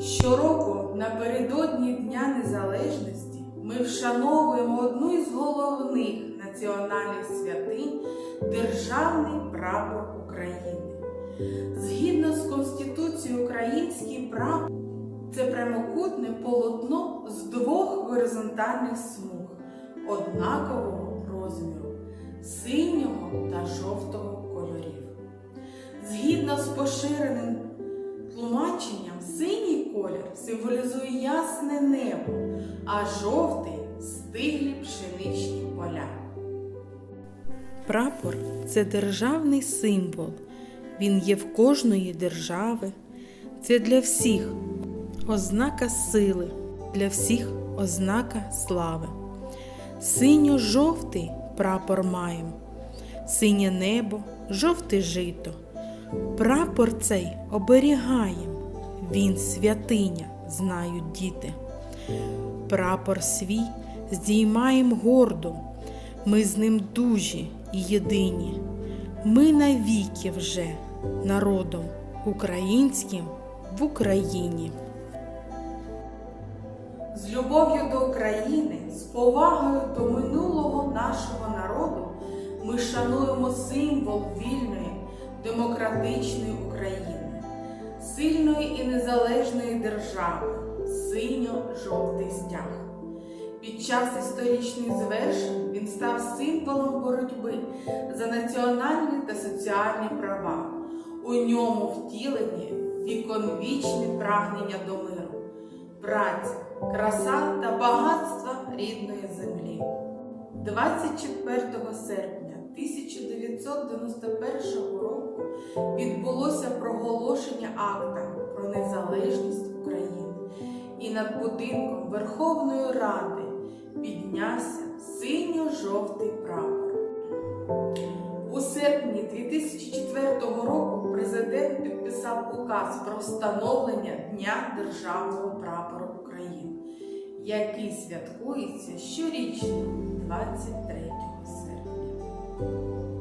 Щороку напередодні Дня Незалежності ми вшановуємо одну із головних національних святинь Державний прапор України. Згідно з Конституцією, український прапор це прямокутне полотно з двох горизонтальних смуг однакового розміру синього та жовтого кольорів. Згідно з поширеним тлумаченням, синій колір символізує ясне небо, а жовтий стиглі пшеничні поля. Прапор це державний символ. Він є в кожної держави. Це для всіх ознака сили, для всіх ознака слави. Синьо-жовтий прапор маєм, синє небо, жовте жито. Прапор цей оберігаєм, він святиня, знають діти. Прапор свій здіймаєм гордо, ми з ним дужі і єдині. Ми навіки вже народом українським в Україні. З любов'ю до України, з повагою до минулого нашого народу ми шануємо символ вільної, демократичної України, сильної і незалежної держави, синьо-жовтий стяг. Під час історичних звершень він став символом боротьби за національні та соціальні права. У ньому втілені віконвічні прагнення до миру, праця, краса та багатства рідної землі. 24 серпня 1991 року відбулося проголошення акта про незалежність України, і над будинком Верховної Ради піднявся синьо-жовтий прапор. У серпні 2004 року президент підписав указ про встановлення Дня Державного прапора України, який святкується щорічно 23 серпня.